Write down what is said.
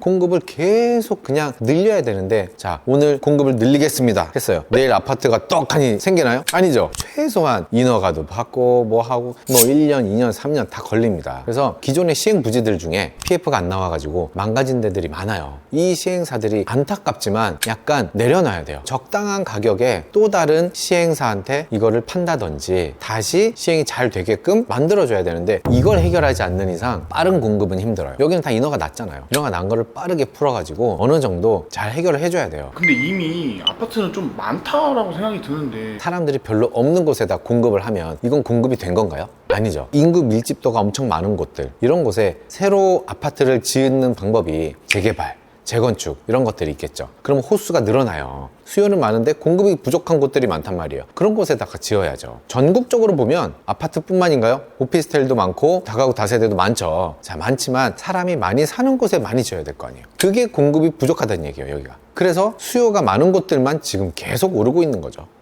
공급을 계속 그냥 늘려야 되는데 자 오늘 공급을 늘리겠습니다. 했어요. 내일 아파트가 떡하니 생기나요? 아니죠. 최소한 인허가도 받고 뭐 하고 뭐 1년 2년 3년 다 걸립니다. 그래서 기존의 시행 부지들 중에 PF가 안 나와가지고 망가진 데들이 많아요. 이 시행사들이 안타깝지만 약간 내려놔야 돼요. 적당한 가격에 또 다른 시행사한테 이거를 판다든지 다시 시행이 잘 되게끔 만들어줘야 되는데 이걸 해결하지 않는 이상 빠른 공급은 힘들어요. 여기는 다 인허가 났잖아요. 인허가 난 거를 빠르게 풀어가지고 어느 정도 잘 해결을 해줘야 돼요 근데 이미 아파트는 좀 많다라고 생각이 드는데 사람들이 별로 없는 곳에다 공급을 하면 이건 공급이 된 건가요? 아니죠. 인구 밀집도가 엄청 많은 곳들 이런 곳에 새로 아파트를 짓는 방법이 재개발, 재건축 이런 것들이 있겠죠. 그럼 호수가 늘어나요. 수요는 많은데 공급이 부족한 곳들이 많단 말이에요. 그런 곳에다가 지어야죠. 전국적으로 보면 아파트뿐만인가요? 오피스텔도 많고 다가구 다세대도 많죠. 자 많지만 사람이 많이 사는 곳에 많이 지어야 될 거 아니에요. 그게 공급이 부족하다는 얘기예요. 여기가. 그래서 수요가 많은 곳들만 지금 계속 오르고 있는 거죠.